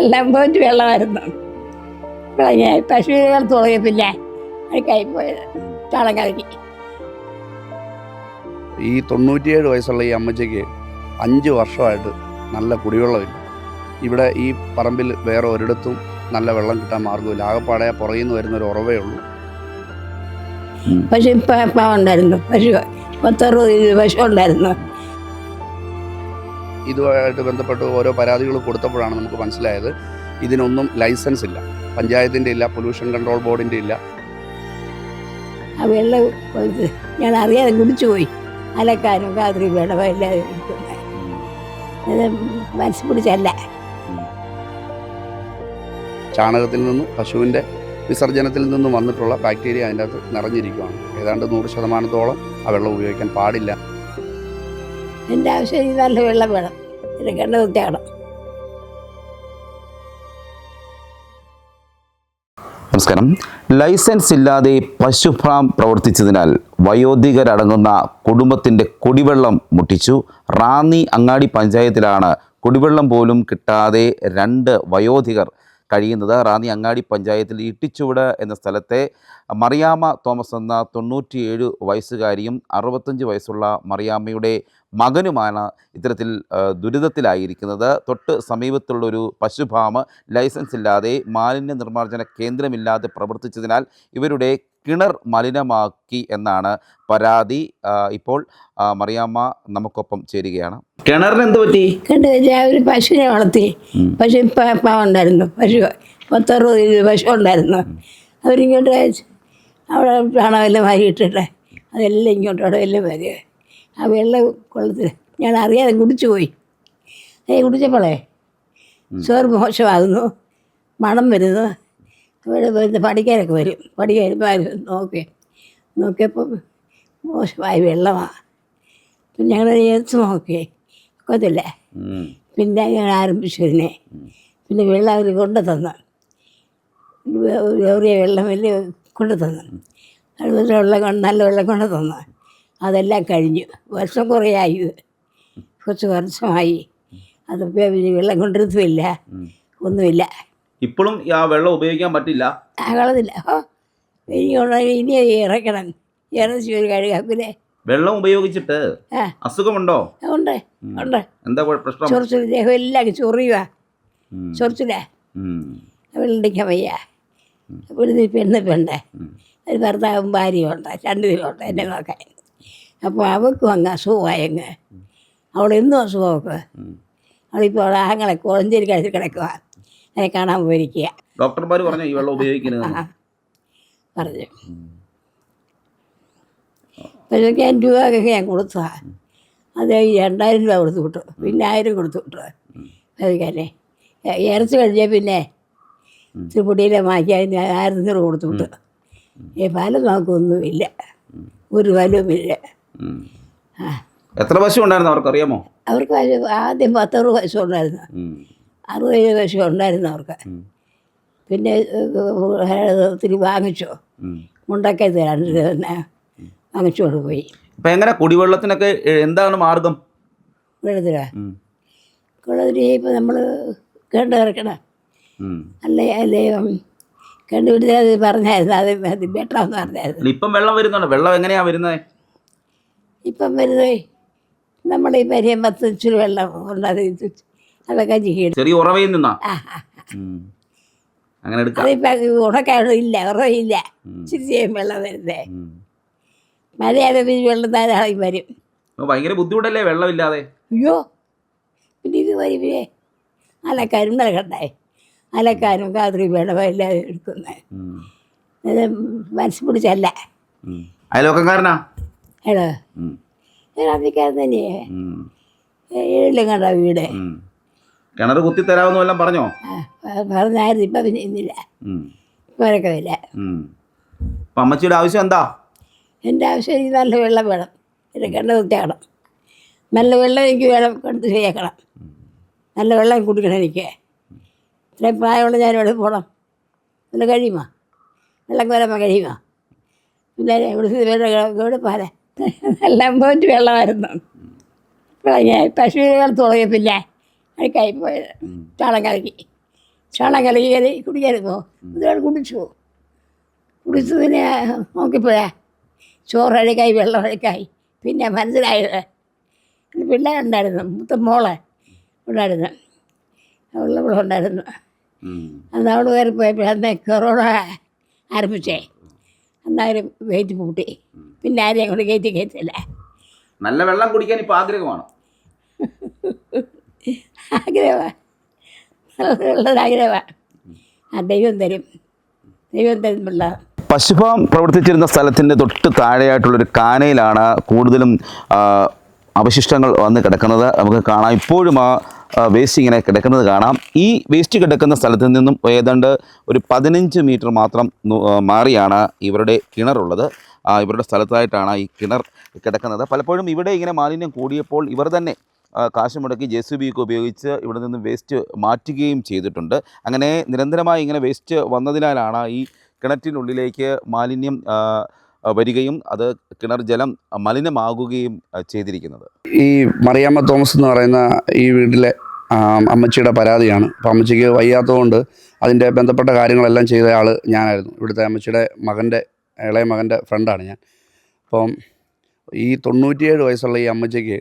എല്ലാം പോയിട്ട് വെള്ളമായിരുന്നു വിളഞ്ഞ പശു തുടങ്ങിയപ്പില്ല അഴുക്കായി പോയത് ചാളം കലക്കി. ഈ തൊണ്ണൂറ്റിയേഴ് വയസ്സുള്ള ഈ അമ്മച്ചയ്ക്ക് അഞ്ച് വർഷമായിട്ട് നല്ല കുടിവെള്ളമില്ല. ഇവിടെ ഈ പറമ്പിൽ വേറെ ഒരിടത്തും നല്ല വെള്ളം കിട്ടാൻ മാർഗമില്ല ആകപ്പാടെ പുറകിൽ നിന്ന് വരുന്ന ഒരു ഉറവേ ഉള്ളൂ. പശു ഇപ്പം ഉണ്ടായിരുന്നു. പശു പത്തറുപത് പശു ഉണ്ടായിരുന്നു. ഇതുമായിട്ട് ബന്ധപ്പെട്ട് ഓരോ പരാതികൾ കൊടുത്തപ്പോഴാണ് നമുക്ക് മനസ്സിലായത്. ഇതിനൊന്നും ലൈസൻസ് ഇല്ല. പഞ്ചായത്തിന്റെ ഇല്ല പൊല്യൂഷൻ കൺട്രോൾ ബോർഡിന്റെ ഇല്ല. വെള്ളം ഞാൻ അറിയാതെ കുടിച്ചു പോയി. അലക്കാനും ഇത് മനസ്സ് പിടിച്ചല്ല. ചാണകത്തിൽ നിന്നും പശുവിന്റെ വിസർജനത്തിൽ നിന്നും വന്നിട്ടുള്ള ബാക്ടീരിയ അതിന്റെ അകത്ത് നിറഞ്ഞിരിക്കുകയാണ് ഏതാണ്ട് നൂറ് ശതമാനത്തോളം ആ വെള്ളം ഉപയോഗിക്കാൻ പാടില്ല. എന്റെ ആവശ്യം നല്ല വെള്ളം വേണം. എടുക്കേണ്ട വൃത്തിയാണ് നമസ്കാരം. ലൈസൻസ് ഇല്ലാതെ പശുഫാം പ്രവർത്തിച്ചതിനാൽ വയോധികരടങ്ങുന്ന കുടുംബത്തിന്റെ കുടിവെള്ളം മുട്ടിച്ചു. റാന്നി അങ്ങാടി പഞ്ചായത്തിലാണ് കുടിവെള്ളം പോലും കിട്ടാതെ രണ്ട് വയോധികർ കഴിയുന്നത്. റാന്നി അങ്ങാടി പഞ്ചായത്തിൽ ഇട്ടിച്ചുവിട് എന്ന സ്ഥലത്തെ മറിയാമ്മ തോമസ് എന്ന തൊണ്ണൂറ്റിയേഴ് വയസ്സുകാരിയും അറുപത്തഞ്ച് വയസ്സുള്ള മറിയാമ്മയുടെ മകനുമാണ് ഇത്തരത്തിൽ ദുരിതത്തിലായിരിക്കുന്നത്. തൊട്ട് സമീപത്തുള്ളൊരു പശുഭാമ ലൈസൻസ് ഇല്ലാതെ മാലിന്യ നിർമ്മാർജന കേന്ദ്രമില്ലാതെ പ്രവർത്തിച്ചതിനാൽ ഇവരുടെ കിണർ മലിനമാക്കി എന്നാണ് പരാതി. ഇപ്പോൾ മറിയാമ്മ നമുക്കൊപ്പം ചേരുകയാണ്. കിണറിന് എന്ത് പറ്റി? കണ്ടു ഒരു പശുവിനെ വളർത്തി. പശു ഉണ്ടായിരുന്നു പശു. പത്തറുപത് ഇരുപത് പശു ഉണ്ടായിരുന്നു. അവരിങ്ങോട്ട് അവിടെ ചാണകമെല്ലാം വാരി ഇട്ടിട്ട്? അതെല്ലാം ഇങ്ങോട്ട് അവിടെ എല്ലാം വരിക ആ വെള്ള കൊള്ളത്തിൽ ഞാൻ അറിയാതെ കുടിച്ചു പോയി. ഏ കുടിച്ചപ്പോളേ? ചോറ് മോശമാകുന്നു. മണം വരുന്നു. അവിടെ വരുന്ന പഠിക്കാനൊക്കെ വരും. പഠിക്കാൻ നോക്കി. നോക്കിയപ്പോൾ മോശമായ വെള്ളമാണ് പിന്നെ ഞങ്ങൾ ഏത് നോക്കി. ഒക്കത്തില്ല. പിന്നെ ഞാൻ ആരംഭിച്ചു ഇതിനെ. പിന്നെ വെള്ളം അവർ കൊണ്ടു തന്നു. ഏറിയ വെള്ളം വലിയ കൊണ്ടു തന്നു. അടുത്ത വെള്ളം കൊണ്ട് നല്ല വെള്ളം കൊണ്ടു തന്നു. അതെല്ലാം കഴിഞ്ഞു. വർഷം കുറേ ആയി. കുറച്ച് വർഷമായി. അതിപ്പോൾ വെള്ളം കൊണ്ടിരുത്തുമില്ല ഒന്നുമില്ല. ഇപ്പോഴും ആ വെള്ളം ഉപയോഗിക്കാൻ പറ്റില്ല? കളതില്ല ഓ ഇനി ഉള്ള- ഇനി ഇറക്കണം. ഇറച്ചി ഒരു കഴുകാക്കൂലേ വെള്ളം ഉപയോഗിച്ചിട്ട് ആ. അസുഖമുണ്ടോ? ഉണ്ട്. ഉണ്ട്. എന്താ പ്രശ്നം? ചൊറിച്ചിൽ ദേഹം എല്ലാം ചൊറിയുക. ഉം. ചൊറിച്ചില്ലേ ഉം. വെള്ളിക്കാൻ വയ്യ. ഇവിടുന്ന് പെണ്ണ് പെണ്ണ്. ഒരു ഭർത്താവും ഭാര്യയും ഉണ്ട്. രണ്ടുപേരുണ്ട് എന്നെ നോക്കാൻ. അപ്പോൾ അവൾക്ക് വന്ന അസുഖമായങ്ങ്. അവൾ എന്നും അസുഖമൊക്കെ. അവളിപ്പോൾ അവിടെ ആങ്ങളെ കുളഞ്ചേരി കഴിച്ച് കിടക്കുക അതിനെ കാണാൻ പോയിരിക്കുക. ഡോക്ടർമാർ പറഞ്ഞു ഈ വെള്ളം ഉപയോഗിക്കുന്നത് പറഞ്ഞു. പതിനൊക്കെ രൂപയൊക്കെ ഞാൻ കൊടുത്തതാണ് അത് രണ്ടായിരം രൂപ കൊടുത്തു വിട്ടു. പിന്നെ ആയിരം കൊടുത്തു വിട്ടു. പതിക്കാനെ ഇറച്ചി കഴിഞ്ഞാൽ പിന്നെ തിരുപ്പൊടിയിലെ മാറ്റി അതിന് ആയിരത്തി കൊടുത്തു വിട്ടു. ഈ ഫലം നമുക്കൊന്നുമില്ല. ഒരു ഫലവുമില്ല എത്ര പശു ഉണ്ടായിരുന്നു അവർക്ക് അറിയാമോ അവർക്ക് ആദ്യം പത്തറുപത് പശു ഉണ്ടായിരുന്നു. അറുപത് അറുപത് പശു ഉണ്ടായിരുന്നു അവർക്ക്. പിന്നെ ഒത്തിരി വാങ്ങിച്ചോ. മുണ്ടൊക്കെ തരാൻ പിന്നെ വാങ്ങിച്ചു കൊണ്ട് പോയി. അപ്പൊ എങ്ങനെ കുടിവെള്ളത്തിനൊക്കെ എന്താണ് മാർഗം? വെള്ളത്തിലാ. ഉം. വെള്ളത്തിൽ ഇപ്പം നമ്മൾ കണ്ടു ഇറക്കണം അല്ലേ അല്ലേ കണ്ടുപിടിച്ചത് പറഞ്ഞായിരുന്നു അത് ബെറ്ററാന്ന് പറഞ്ഞായിരുന്നു. ഇപ്പം വെള്ളം വരുന്നുണ്ട്? വെള്ളം എങ്ങനെയാ വരുന്നത് ഇപ്പം വരുന്നേ നമ്മുടെ ഈ പരിയം പത്ത് ഇച്ചിരി വെള്ളം കൊണ്ടത് അതൊക്കെ ചെയ്യും ചെറിയ ഉറവയിൽ നിന്നാ. അങ്ങനെ അതിപ്പോൾ ഇല്ല ഉറവയില്ല. ഇച്ചിരി ചെയ്യും വെള്ളം വരുന്നേ. മഴയാതെ പിന്നെ വെള്ളം ധാരാളം വരും. ഭയങ്കര ബുദ്ധിമുട്ടല്ലേ വെള്ളമില്ലാതെ? അയ്യോ പിന്നെ ഇത് വരും പിന്നെ അലക്കാനും നടക്കണ്ടേ? അലക്കാനും കാതിരി വെള്ളമില്ലാതെ എടുക്കുന്നത്. ഇത് മനസ്സ് പിടിച്ചല്ല. ഉം. എടോ. തന്നെയേ വീട്. കിണർ കുത്തി തരാമെന്ന് വല്ലതും പറഞ്ഞോ? പറഞ്ഞായിരുന്നു ഇപ്പം പിന്നെ ഇന്നില്ല. അപ്പൊ അമ്മച്ചിയുടെ ആവശ്യം എന്താ? എന്റെ ആവശ്യം എനിക്ക് നല്ല വെള്ളം വേണം. എടുക്കേണ്ട വൃത്തിയാക്കണം നല്ല വെള്ളം എനിക്ക് വേണം കൊടുത്ത് ശരിയാക്കണം. നല്ല വെള്ളം കുടിക്കണം എനിക്ക്. ഇത്രയും പ്രായമുള്ള ഞാൻ ഇവിടെ പോകണം നല്ല കഴിയുമോ? വെള്ളം വരാൻ കഴിയുമോ? പിന്നെ ഇവിടെ ഇവിടെ പാല എല്ലാം പോയിട്ട് വെള്ളമായിരുന്നു. വിളഞ്ഞ പശു തുടങ്ങിയപ്പില്ലേ അഴുക്കായി പോയത് ചാളം കലക്കി. ചാളം കലക്കി കുടിക്കരുതോ ഇതുകൊണ്ട് കുടിച്ചു. കുടിച്ചതിന് നോക്കിപ്പോയാ. ചോറ് അഴുക്കായി വെള്ളം അഴുക്കായി പിന്നെ മനസ്സിലായത്. പിള്ളേരുണ്ടായിരുന്നു. മൂത്ത മോളെ ഉണ്ടായിരുന്നു. അവളുടെ ഉണ്ടായിരുന്നു. അന്ന് അവൾ കയറി പോയപ്പോൾ അന്ന് കൊറോണ ആരംഭിച്ചേ. അന്നവർ വെയിറ്റ് കൂട്ടി പിന്നെ ആരെയും അങ്ങോട്ട് കയറ്റി കയറ്റില്ല നല്ല വെള്ളം കുടിക്കാൻ ഇപ്പോൾ ആഗ്രഹമാണ്. ആഗ്രഹമാണ് ഉള്ളൊരാഗ്രഹമാണ് ആ ദൈവം തരും. ദൈവം തരും പിള്ള. പ്രവർത്തിച്ചിരുന്ന സ്ഥലത്തിന്റെ തൊട്ട് താഴെയായിട്ടുള്ളൊരു കാനയിലാണ് കൂടുതലും അവശിഷ്ടങ്ങൾ വന്ന് കിടക്കുന്നത്. നമുക്ക് കാണാം. ഇപ്പോഴും ആ ആ, വേസ്റ്റ് ഇങ്ങനെ കിടക്കുന്നത് കാണാം. ഈ വേസ്റ്റ് കിടക്കുന്ന സ്ഥലത്ത് നിന്നും ഏതാണ്ട് ഒരു പതിനഞ്ച് മീറ്റർ മാത്രം മാറിയാണ് ഇവരുടെ കിണറുള്ളത്. ഇവരുടെ സ്ഥലത്തായിട്ടാണ് ഈ കിണർ കിടക്കുന്നത്. പലപ്പോഴും ഇവിടെ ഇങ്ങനെ മാലിന്യം കൂടിയപ്പോൾ ഇവർ തന്നെ കാശ് മുടക്കി ജെ സി ബി ഒക്കെ ഉപയോഗിച്ച് ഇവിടെ നിന്ന് വേസ്റ്റ് മാറ്റുകയും ചെയ്തിട്ടുണ്ട്. അങ്ങനെ നിരന്തരമായി ഇങ്ങനെ വേസ്റ്റ് വന്നതിനാലാണ് ഈ കിണറ്റിനുള്ളിലേക്ക് മാലിന്യം വരികയും അത് കിണർ ജലം മലിനമാകുകയും ചെയ്തിരിക്കുന്നത്. ഈ മറിയാമ്മ തോമസ് എന്ന് പറയുന്ന ഈ വീട്ടിലെ അമ്മച്ചിയുടെ പരാതിയാണ്. അപ്പോൾ അമ്മച്ചിക്ക് വയ്യാത്തതുകൊണ്ട് അതിന്റെ ബന്ധപ്പെട്ട കാര്യങ്ങളെല്ലാം ചെയ്ത ആൾ ഞാനായിരുന്നു. ഇവിടുത്തെ അമ്മച്ചിയുടെ മകന്റെ ഇളയ മകന്റെ ഫ്രണ്ടാണ് ഞാൻ. അപ്പം ഈ തൊണ്ണൂറ്റിയേഴ് വയസ്സുള്ള ഈ അമ്മച്ചിക്ക്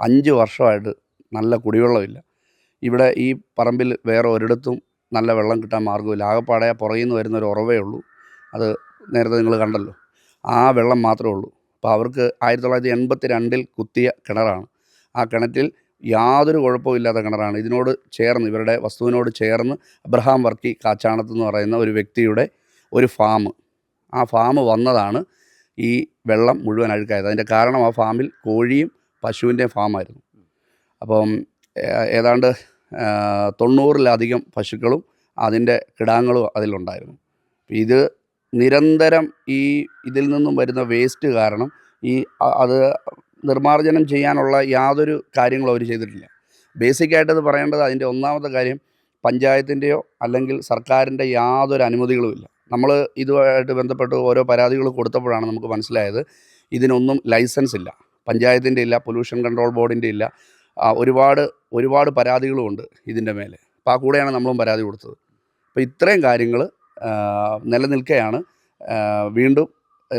അഞ്ച് വർഷമായിട്ട് നല്ല കുടിവെള്ളമില്ല. ഇവിടെ ഈ പറമ്പിൽ വേറെ ഒരിടത്തും നല്ല വെള്ളം കിട്ടാൻ മാർഗമില്ല. ആകെപ്പാടെ പുറകിൽ നിന്ന് വരുന്ന ഒരു ഉറവേ ഉള്ളൂ. അത് നേരത്തെ നിങ്ങൾ കണ്ടല്ലോ. ആ വെള്ളം മാത്രമേ ഉള്ളൂ. അപ്പോൾ അവർക്ക് ആയിരത്തി തൊള്ളായിരത്തി എൺപത്തി രണ്ടിൽ കുത്തിയ കിണറാണ്. ആ കിണറ്റിൽ യാതൊരു കുഴപ്പമില്ലാത്ത കിണറാണ്. ഇതിനോട് ചേർന്ന് ഇവരുടെ വസ്തുവിനോട് ചേർന്ന് അബ്രഹാം വർക്കി കാച്ചാണത്ത് എന്ന് പറയുന്ന ഒരു വ്യക്തിയുടെ ഒരു ഫാം ആ ഫാം വന്നതാണ് ഈ വെള്ളം മുഴുവൻ അഴുക്കായത്. അതിന്റെ കാരണം ആ ഫാമിൽ കോഴിയും പശുവിന്റെയും ഫാമായിരുന്നു അപ്പം ഏതാണ്ട് തൊണ്ണൂറിലധികം പശുക്കളും അതിന്റെ കിടാങ്ങളും അതിലുണ്ടായിരുന്നു. ഇത് നിരന്തരം ഈ ഇതിൽ നിന്നും വരുന്ന വേസ്റ്റ് കാരണം ഈ അത് നിർമ്മാർജനം ചെയ്യാനുള്ള യാതൊരു കാര്യങ്ങളും അവർ ചെയ്തിട്ടില്ല. ബേസിക്കായിട്ടത് പറയേണ്ടത് അതിന്റെ ഒന്നാമത്തെ കാര്യം പഞ്ചായത്തിന്റെയോ അല്ലെങ്കിൽ സർക്കാരിന്റെ യാതൊരു അനുമതികളുമില്ല നമ്മൾ ഇതുമായിട്ട് ബന്ധപ്പെട്ട് ഓരോ പരാതികൾ കൊടുത്തപ്പോഴാണ് നമുക്ക് മനസ്സിലായത് ഇതിനൊന്നും ലൈസൻസ് ഇല്ല. പഞ്ചായത്തിന്റെ ഇല്ല പൊല്യൂഷൻ കൺട്രോൾ ബോർഡിന്റെ ഇല്ല. ഒരുപാട് ഒരുപാട് പരാതികളുമുണ്ട് ഇതിന്റെ മേലെ. അപ്പോൾ ആ കൂടെയാണ് നമ്മളും പരാതി കൊടുത്തത്. അപ്പോൾ ഇത്രയും കാര്യങ്ങൾ നിലനിൽക്കുകയാണ് വീണ്ടും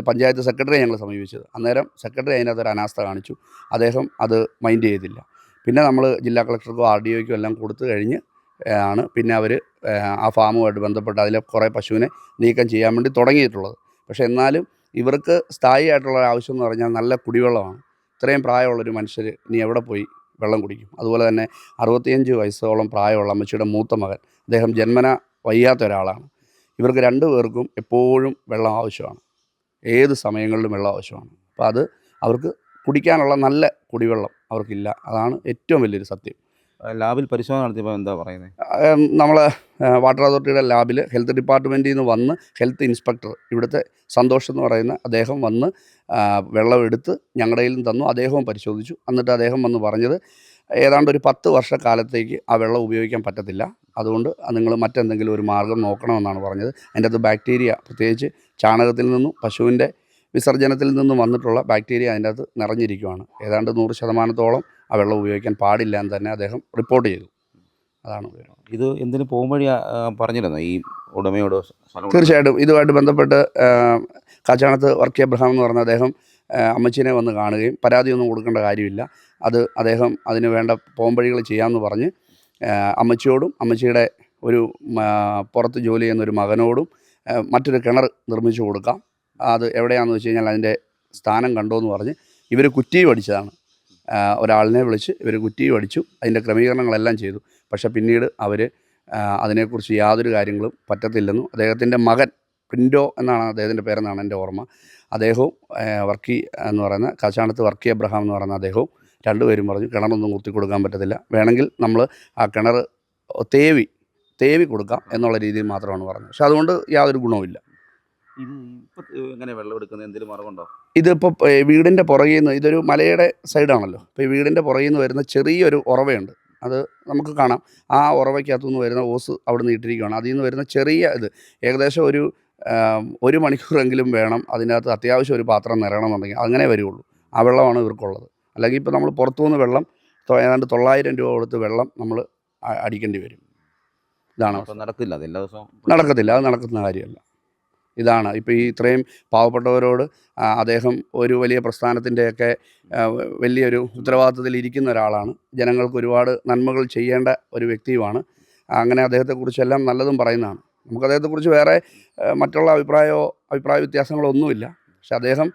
പഞ്ചായത്ത് സെക്രട്ടറിയെ ഞങ്ങൾ സമീപിച്ചത്. അന്നേരം സെക്രട്ടറി അതിനകത്ത് ഒരു അനാസ്ഥ കാണിച്ചു. അദ്ദേഹം അത് മൈൻഡ് ചെയ്തില്ല. പിന്നെ നമ്മൾ ജില്ലാ കളക്ടർക്കോ ആർ ഡി ഒക്കോ എല്ലാം കൊടുത്തു കഴിഞ്ഞ് ആണ് പിന്നെ അവർ ആ ഫാമുമായിട്ട് ബന്ധപ്പെട്ട് അതിലെ കുറേ പശുവിനെ നീക്കം ചെയ്യാൻ വേണ്ടി തുടങ്ങിയിട്ടുള്ളത്. പക്ഷേ എന്നാലും ഇവർക്ക് സ്ഥായിയായിട്ടുള്ള ആവശ്യം എന്ന് പറഞ്ഞാൽ നല്ല കുടിവെള്ളമാണ്. ഇത്രയും പ്രായമുള്ളൊരു മനുഷ്യർ ഇനി എവിടെ പോയി വെള്ളം കുടിക്കും? അതുപോലെ തന്നെ അറുപത്തിയഞ്ച് വയസ്സോളം പ്രായമുള്ള അമ്മച്ചിയുടെ മൂത്ത മകൻ. അദ്ദേഹം ജന്മന വയ്യാത്ത ഒരാളാണ്. ഇവർക്ക് രണ്ടു പേർക്കും എപ്പോഴും വെള്ളം ആവശ്യമാണ്. ഏത് സമയങ്ങളിലും വെള്ളം ആവശ്യമാണ്. അപ്പോൾ അത് അവർക്ക് കുടിക്കാനുള്ള നല്ല കുടിവെള്ളം അവർക്കില്ല. അതാണ് ഏറ്റവും വലിയൊരു സത്യം. ലാബിൽ പരിശോധന നടത്തിയപ്പോൾ എന്താ പറയുന്നത് നമ്മൾ വാട്ടർ അതോറിറ്റിയുടെ ലാബിൽ ഹെൽത്ത് ഡിപ്പാർട്ട്മെന്റിൽ നിന്ന് വന്ന് ഹെൽത്ത് ഇൻസ്പെക്ടർ ഇവിടുത്തെ സന്തോഷ് എന്ന് പറയുന്ന അദ്ദേഹം വന്ന് വെള്ളം എടുത്ത് ഞങ്ങളുടെ നിന്ന് തന്നു. അദ്ദേഹവും പരിശോധിച്ചു. എന്നിട്ട് അദ്ദേഹം വന്ന് പറഞ്ഞത് ഏതാണ്ട് ഒരു പത്ത് വർഷക്കാലത്തേക്ക് ആ വെള്ളം ഉപയോഗിക്കാൻ പറ്റത്തില്ല. അതുകൊണ്ട് നിങ്ങൾ മറ്റെന്തെങ്കിലും ഒരു മാർഗം നോക്കണമെന്നാണ് പറഞ്ഞത്. അതിന്റെ അകത്ത് ബാക്ടീരിയ പ്രത്യേകിച്ച് ചാണകത്തിൽ നിന്നും പശുവിന്റെ വിസർജനത്തിൽ നിന്നും വന്നിട്ടുള്ള ബാക്ടീരിയ അതിന്റെ അകത്ത് നിറഞ്ഞിരിക്കുവാണ്. ഏതാണ്ട് നൂറ് ശതമാനത്തോളം ആ വെള്ളം ഉപയോഗിക്കാൻ പാടില്ല എന്ന് തന്നെ അദ്ദേഹം റിപ്പോർട്ട് ചെയ്തു. അതാണ് ഇത് എന്തിനു വഴി പറഞ്ഞിരുന്നു? ഈ ഉടമയോട് തീർച്ചയായിട്ടും. ഇതുമായിട്ട് ബന്ധപ്പെട്ട് കാച്ചാണത്ത് വർക്ക് എബ്രഹാം എന്ന് പറഞ്ഞ അദ്ദേഹം അമ്മച്ചീനെ വന്ന് കാണുകയും പരാതിയൊന്നും കൊടുക്കേണ്ട കാര്യമില്ല. അത് അദ്ദേഹം അതിന് വേണ്ട പോംവഴികൾ ചെയ്യാമെന്ന് പറഞ്ഞ് അമ്മച്ചിയോടും അമ്മച്ചിയുടെ ഒരു പുറത്ത് ജോലി ചെയ്യുന്ന ഒരു മകനോടും മറ്റൊരു കിണർ നിർമ്മിച്ചു കൊടുക്കാം. അത് എവിടെയാണെന്ന് വെച്ച് കഴിഞ്ഞാൽ അതിന്റെ സ്ഥാനം കണ്ടോ എന്ന് പറഞ്ഞ് ഇവർ കുറ്റിയും അടിച്ചതാണ് ആ, ഒരാളിനെ വിളിച്ച് ഇവർ കുറ്റിയും അടിച്ചു അതിന്റെ ക്രമീകരണങ്ങളെല്ലാം ചെയ്തു. പക്ഷേ പിന്നീട് അവർ അതിനെക്കുറിച്ച് യാതൊരു കാര്യങ്ങളും പറ്റത്തില്ലെന്നും. അദ്ദേഹത്തിന്റെ മകൻ പിൻഡോ എന്നാണ് അദ്ദേഹത്തിന്റെ പേരെന്നാണ് എന്റെ ഓർമ്മ. അദ്ദേഹവും വർക്കി എന്ന് പറയുന്ന കാച്ചാണത്ത് വർക്കി അബ്രഹാം എന്ന് പറയുന്ന അദ്ദേഹവും രണ്ടുപേരും പറഞ്ഞു കിണറൊന്നും കുത്തി കൊടുക്കാൻ പറ്റത്തില്ല. വേണമെങ്കിൽ നമ്മൾ ആ കിണർ തേവി തേവി കൊടുക്കാം എന്നുള്ള രീതിയിൽ മാത്രമാണ് പറഞ്ഞത്. പക്ഷെ അതുകൊണ്ട് യാതൊരു ഗുണവുമില്ല. ഇതിപ്പോൾ വീടിന്റെ പുറകിൽ നിന്ന് ഇതൊരു മലയുടെ സൈഡാണല്ലോ. അപ്പോൾ ഈ വീടിന്റെ പുറകിൽ നിന്ന് വരുന്ന ചെറിയൊരു ഉറവയുണ്ട്. അത് നമുക്ക് കാണാം. ആ ഉറവയ്ക്കകത്തുനിന്ന് വരുന്ന ഓസ് അവിടെ നിന്ന് ഇട്ടിരിക്കുകയാണ് അതിൽ നിന്ന് വരുന്ന ചെറിയ ഇത്. ഏകദേശം ഒരു ഒരു മണിക്കൂറെങ്കിലും വേണം അതിനകത്ത് അത്യാവശ്യം ഒരു പാത്രം നിറയണമെന്നുണ്ടെങ്കിൽ. അങ്ങനെ വരികയുള്ളൂ ആ വെള്ളമാണ് ഇവർക്കുള്ളത്. അല്ലെങ്കിൽ ഇപ്പോൾ നമ്മൾ പുറത്തുനിന്ന് വെള്ളം ഏതാണ്ട് തൊള്ളായിരം രൂപ കൊടുത്ത് വെള്ളം നമ്മൾ അടിക്കേണ്ടി വരും. ഇതാണ് നടക്കില്ല എല്ലാ ദിവസവും നടക്കത്തില്ല അത് നടക്കുന്ന കാര്യമല്ല. ഇതാണ് ഇപ്പോൾ ഈ ഇത്രയും പാവപ്പെട്ടവരോട് അദ്ദേഹം ഒരു വലിയ പ്രസ്ഥാനത്തിന്റെയൊക്കെ വലിയൊരു ഉത്തരവാദിത്തത്തിൽ ഇരിക്കുന്ന ഒരാളാണ്. ജനങ്ങൾക്ക് ഒരുപാട് നന്മകൾ ചെയ്യേണ്ട ഒരു വ്യക്തിയുമാണ്. അങ്ങനെ അദ്ദേഹത്തെക്കുറിച്ചെല്ലാം നല്ലതും പറയുന്നതാണ്. നമുക്ക് അദ്ദേഹത്തെക്കുറിച്ച് വേറെ മറ്റുള്ള അഭിപ്രായമോ അഭിപ്രായ വ്യത്യാസങ്ങളോ ഒന്നുമില്ല പക്ഷെ അദ്ദേഹം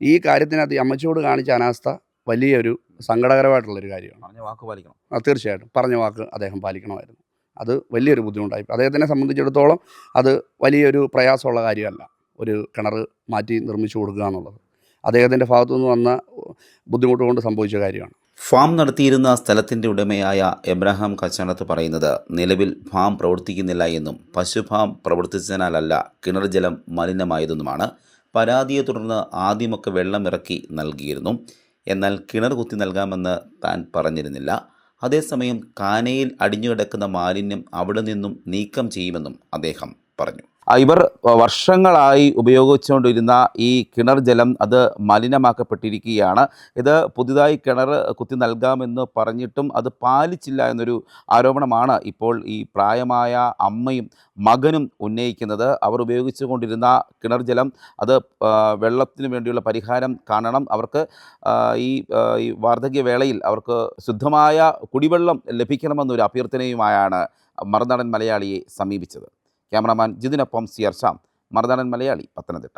ഈ കാര്യത്തിനകത്ത് അമ്മച്ചിയോട് കാണിച്ച അനാസ്ഥ വലിയൊരു സങ്കടകരമായിട്ടുള്ളൊരു കാര്യമാണ്. പറഞ്ഞ വാക്ക് പാലിക്കണം. ആ, തീർച്ചയായിട്ടും. പറഞ്ഞ വാക്ക് അദ്ദേഹം പാലിക്കണമായിരുന്നു. അത് വലിയൊരു ബുദ്ധിമുട്ടായി. അദ്ദേഹത്തിനെ സംബന്ധിച്ചിടത്തോളം അത് വലിയൊരു പ്രയാസമുള്ള കാര്യമല്ല. ഒരു കിണർ മാറ്റി നിർമ്മിച്ചു കൊടുക്കുക എന്നുള്ളത്. അദ്ദേഹത്തിന്റെ ഭാഗത്തു നിന്ന് വന്ന ബുദ്ധിമുട്ട് കൊണ്ട് സംഭവിച്ച കാര്യമാണ്. ഫാം നടത്തിയിരുന്ന സ്ഥലത്തിന്റെ ഉടമയായ എബ്രഹാം കച്ചാണത്ത് പറയുന്നത് നിലവിൽ ഫാം പ്രവർത്തിക്കുന്നില്ല എന്നും പശു ഫാം പ്രവർത്തിച്ചതിനാലല്ല കിണർ ജലം മലിനമായതെന്നുമാണ് പരാതിയെ തുടർന്ന് ആദ്യമൊക്കെ വെള്ളം ഇറക്കി നൽകിയിരുന്നു. എന്നാൽ കിണർ കുത്തി നൽകാമെന്ന് താൻ പറഞ്ഞിരുന്നില്ല. അതേസമയം കാനയിൽ അടിഞ്ഞുകിടക്കുന്ന മാലിന്യം അവിടെ നിന്നും നീക്കം ചെയ്യുമെന്നും അദ്ദേഹം പറഞ്ഞു. ഇവർ വർഷങ്ങളായി ഉപയോഗിച്ചുകൊണ്ടിരുന്ന ഈ കിണർ ജലം അത് മലിനമാക്കപ്പെട്ടിരിക്കുകയാണ്. ഇത് പുതുതായി കിണർ കുത്തി നൽകാമെന്ന് പറഞ്ഞിട്ടും അത് പാലിച്ചില്ല എന്നൊരു ആരോപണമാണ് ഇപ്പോൾ ഈ പ്രായമായ അമ്മയും മകനും ഉന്നയിക്കുന്നത്. അവർ ഉപയോഗിച്ചു കൊണ്ടിരുന്ന കിണർ ജലം അത് വെള്ളത്തിന് വേണ്ടിയുള്ള പരിഹാരം കാണണം. അവർക്ക് ഈ വാർദ്ധക്യ വേളയിൽ അവർക്ക് ശുദ്ധമായ കുടിവെള്ളം ലഭിക്കണമെന്നൊരു അഭ്യർത്ഥനയുമായാണ് മറുനാടൻ മലയാളിയെ സമീപിച്ചത്. ക്യാമറാമാൻ ജിതിനൊപ്പം സി ആർ ശ്യാം. മറുനാടൻ മലയാളി പത്തനംതിട്ട.